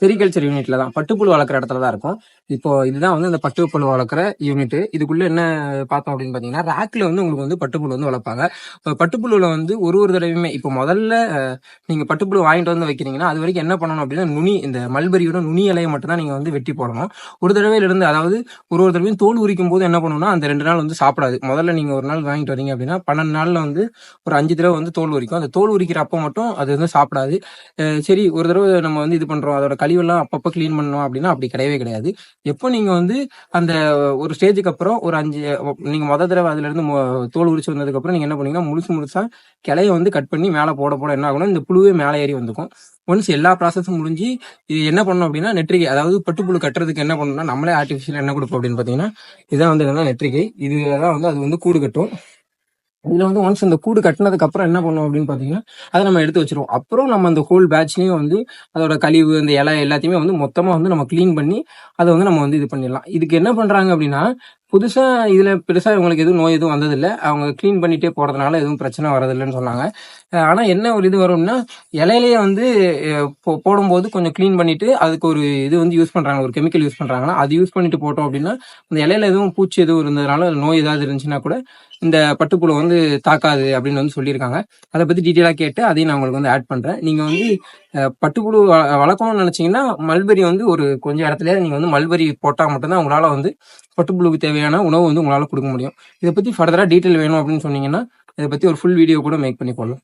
Sericulture யூனிட்ல தான். பட்டுப்புழு வளர்க்குற இடத்துல தான் இருக்கும். இப்போ இதுதான் வந்து அந்த பட்டுப்புழு வளர்க்குற யூனிட் இதுக்குள்ள என்ன பார்த்தோம் அப்படின்னு பார்த்தீங்கன்னா ரேக்ல வந்து உங்களுக்கு வந்து பட்டுப்புழு வந்து வளர்ப்பாங்க. இப்போ பட்டுப்புழுவில் வந்து ஒரு ஒரு தடவையுமே இப்போ முதல்ல நீங்க பட்டுப்புழு வாங்கிட்டு வந்து வைக்கிறீங்கன்னா அது வரைக்கும் என்ன பண்ணணும் அப்படின்னா நுனி இந்த மல்பரியோட நுனி இலையை மட்டும் தான் நீங்க வந்து வெட்டி போடணும். ஒரு தடவையில இருந்து அதாவது ஒரு ஒரு தடவையும் தோல் உரிக்கும் போது என்ன பண்ணணும்னா அந்த ரெண்டு நாள் வந்து சாப்பிடாது. முதல்ல நீங்க ஒரு நாள் வாங்கிட்டு வரீங்க அப்படின்னா பன்னெண்டு நாள்ல வந்து ஒரு அஞ்சு தடவை வந்து தோல் உரிக்கும். அந்த தோல் உரிக்கிற அப்போ மட்டும் அது வந்து சாப்பிடாது. சரி ஒரு தடவை நம்ம வந்து இது பண்றோம். அதோட கழிவெல்லாம் அப்பப்போ க்ளீன் பண்ணோம் அப்படின்னா அப்படி கிடையவே கிடையாது. எப்போ நீங்கள் வந்து அந்த ஒரு ஸ்டேஜுக்கு அப்புறம் ஒரு அஞ்சு நீங்கள் மொதல் தடவை அதுலேருந்து மொ- தோல் உரிச்சு வந்ததுக்கப்புறம் நீங்கள் என்ன பண்ணீங்கன்னா முழுசு முழுசாக கிளைய வந்து கட் பண்ணி மேலே போட போட என்ன ஆகணும் இந்த புழுவே மேலே ஏறி வந்துக்கும். ஒன்ஸ் எல்லா ப்ராசஸும் முடிஞ்சு இது என்ன பண்ணணும் அப்படின்னா நெற்றிகை அதாவது பட்டுப்புழு கட்டுறதுக்கு என்ன பண்ணணும்னா நம்மளே ஆர்டிஃபிஷியல் என்ன கொடுப்போம் அப்படின்னு பார்த்தீங்கன்னா இதான் வந்து என்னன்னா நெற்றிகை. இதுல தான் வந்து அது வந்து கூடு கட்டும். இதுல வந்து ஒன்ஸ் இந்த கூடு கட்டினதுக்கு அப்புறம் என்ன பண்ணுவோம் அப்படின்னு பாத்தீங்கன்னா அதை நம்ம எடுத்து வச்சிருவோம். அப்புறம் நம்ம அந்த ஹோல் பேட்ச்லயும் வந்து அதோட கழிவு அந்த இலை எல்லாத்தையுமே வந்து மொத்தமா வந்து நம்ம க்ளீன் பண்ணி அதை வந்து நம்ம வந்து இது பண்ணிடலாம். இதுக்கு என்ன பண்றாங்க அப்படின்னா புதுசா இதுல பெருசா இவங்களுக்கு எதுவும் நோய் எதுவும் வந்ததில்லை. அவங்க க்ளீன் பண்ணிட்டே போறதுனால எதுவும் பிரச்சனை வரதில்லைன்னு சொன்னாங்க. ஆனால் ஆனா என்ன ஒரு இது வரும்னா இலையிலேயே வந்து போ- போடும்போது கொஞ்சம் க்ளீன் பண்ணிட்டு அதுக்கு ஒரு இது வந்து யூஸ் பண்றாங்க. ஒரு கெமிக்கல் யூஸ் பண்றாங்கன்னா அது யூஸ் பண்ணிட்டு போட்டோம் அப்படின்னா அந்த இலையில எதுவும் பூச்சி எதுவும் இருந்ததுனால நோய் ஏதாவது இருந்துச்சுன்னா கூட இந்த பட்டுப்புழு வந்து தாக்காது அப்படின்னு வந்து சொல்லியிருக்காங்க. அதை பற்றி டீட்டெயிலாக கேட்டு அதையும் நான் உங்களுக்கு வந்து ஆட் பண்ணுறேன் நீங்கள் வந்து பட்டுப்புழு வளர்க்கணும்னு நினச்சிங்கன்னா மல்பெரி வந்து ஒரு கொஞ்சம் இடத்துல நீங்கள் வந்து மல்பெரி போட்டால் மட்டும்தான் உங்களால் வந்து பட்டுப்புழுக்கு தேவையான உணவு வந்து உங்களால் கொடுக்க முடியும். இதை பற்றி ஃபர்தராக டீட்டெயில் வேணும் அப்படின்னு சொன்னீங்கன்னா இதை பற்றி ஒரு ஃபுல் வீடியோ கூட மேக் பண்ணி போடலாம்.